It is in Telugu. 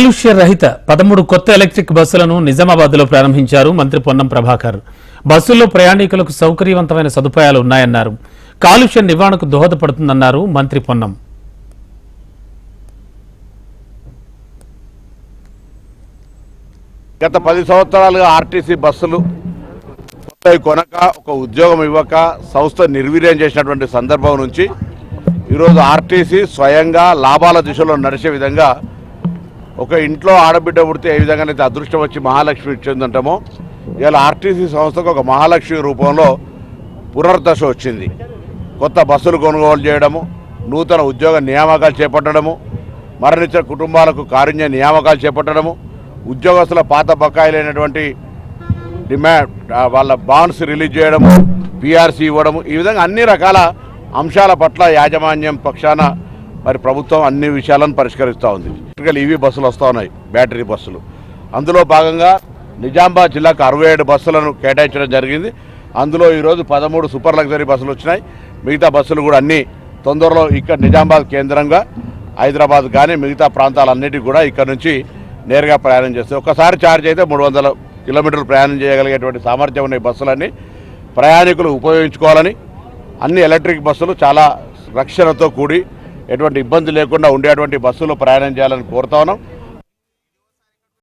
కాలుష్య రహిత పదమూడు కొత్త ఎలక్ట్రిక్ బస్సులను నిజామాబాద్లో ప్రారంభించారు మంత్రి పొన్నం ప్రభాకర్. బస్సుల్లో ప్రయాణికులకు సౌకర్యవంతమైన సదుపాయాలు ఉన్నాయన్నారు. కాలుష్య నివారణకు దోహదపడుతుందన్నారు మంత్రి పొన్నం. గత పది సంవత్సరాలుగా ఆర్టీసీ బస్సులు కొనక ఒక ఉద్యోగం ఇవ్వక సంస్థ నిర్వీర్యం చేసినటువంటి సందర్భం నుంచి ఈరోజు ఆర్టీసీ స్వయంగా లాభాల దిశలో నడిచే విధంగా ఒక ఇంట్లో ఆడబిడ్డ పుడితే ఏ విధంగానైతే అదృష్టం వచ్చి మహాలక్ష్మి ఇచ్చిందంటామో? ఇవాళ ఆర్టీసీ సంస్థకు ఒక మహాలక్ష్మి రూపంలో పునర్దశ వచ్చింది. కొత్త బస్సులు కొనుగోలు చేయడము నూతన ఉద్యోగ నియామకాలు చేపట్టడము మరణించిన కుటుంబాలకు కారుణ్య నియామకాలు చేపట్టడము ఉద్యోగస్తుల పాత బకాయిలైనటువంటి డిమాండ్ వాళ్ళ బాండ్స్ రిలీజ్ చేయడము పిఆర్సీ ఇవ్వడము ఈ విధంగా అన్ని రకాల అంశాల పట్ల యాజమాన్యం పక్షాన మరి ప్రభుత్వం అన్ని విషయాలను పరిష్కరిస్తూ ఉంది. ఎలక్ట్రికల్ ఈవీ బస్సులు వస్తూ ఉన్నాయి బ్యాటరీ బస్సులు. అందులో భాగంగా నిజామాబాద్ జిల్లాకు అరవై ఏడు బస్సులను కేటాయించడం జరిగింది. అందులో ఈరోజు పదమూడు సూపర్ లగ్జరీ బస్సులు వచ్చినాయి. మిగతా బస్సులు కూడా అన్ని తొందరలో ఇక్కడ నిజామాబాద్ కేంద్రంగా హైదరాబాద్ కానీ మిగతా ప్రాంతాలన్నిటికీ కూడా ఇక్కడ నుంచి నేరుగా ప్రయాణం చేస్తాయి. ఒకసారి ఛార్జ్ అయితే మూడు వందల కిలోమీటర్లు ప్రయాణం చేయగలిగేటువంటి సామర్థ్యం ఉన్న బస్సులన్నీ ప్రయాణికులు ఉపయోగించుకోవాలని అన్ని ఎలక్ట్రిక్ బస్సులు చాలా రక్షణతో కూడి ఎటువంటి ఇబ్బంది లేకుండా ఉండేటువంటి బస్సులో ప్రయాణం చేయాలని కోరుతా ఉన్నాం.